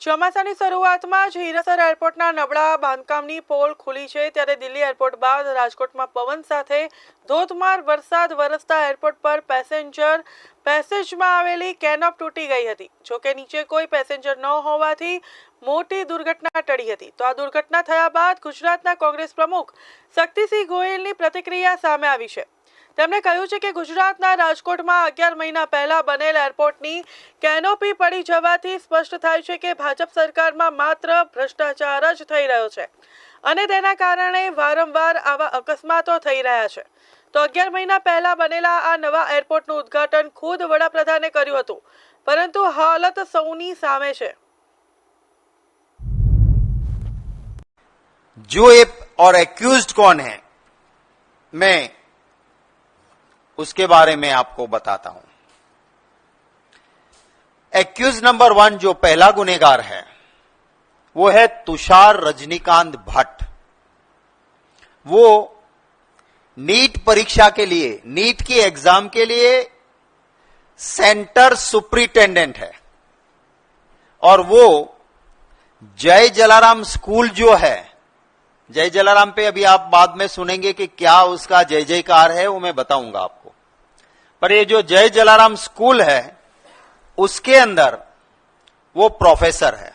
ચોમાસાની શરૂઆતમાં જ હીરાસર એરપોર્ટના નબળા બાંધકામની પોલ ખુલી છે ત્યારે દિલ્હી એરપોર્ટ બાદ રાજકોટમાં પવન સાથે ધોધમાર વરસાદ વરસતા એરપોર્ટ પર પેસેન્જર પેસેજમાં આવેલી કેનોપ તૂટી ગઈ હતી. જોકે નીચે કોઈ પેસેન્જર ન હોવાથી મોટી દુર્ઘટના ટળી હતી. તો આ દુર્ઘટના થયા બાદ ગુજરાતના કોંગ્રેસ પ્રમુખ શક્તિસિંહ ગોયલની પ્રતિક્રિયા સામે આવી છે. તેમણે કહ્યું છે કે ગુજરાતના રાજકોટમાં અગિયાર મહિના પહેલા બનેલ એરપોર્ટની કેનોપી પડી જવાથી સ્પષ્ટ થાય છે કે ભાજપ સરકારમાં માત્ર ભ્રષ્ટાચાર જ થઈ રહ્યો છે અને તેના કારણે વારંવાર આવા અકસ્માતો થઈ રહ્યા છે તો અગિયાર મહિના પહેલા બનેલા આ નવા એરપોર્ટનું ઉદ્ઘાટન ખુદ વડાપ્રધાને કર્યું હતું પરંતુ હાલત સૌની સામે છે जो ये और एक्यूज्ड कौन है मैं उसके बारे में आपको बताता हूँ। एक्यूज नंबर वन जो पहला गुनेगार है, वो है तुषार रजनीकांत भट्ट। वो नीट परीक्षा के लिए, नीट की एग्ज़ाम के लिए सेंटर सुप्रिटेंडेंट है। और वो जय जलाराम स्कूल जो है, जय जलाराम पे अभी आप बाद में सुनेंगे कि क्या उसका जय जयकार है, वो मैं बताऊँगा आपको। पर ये जो जय जलाराम स्कूल है उसके अंदर वो प्रोफेसर है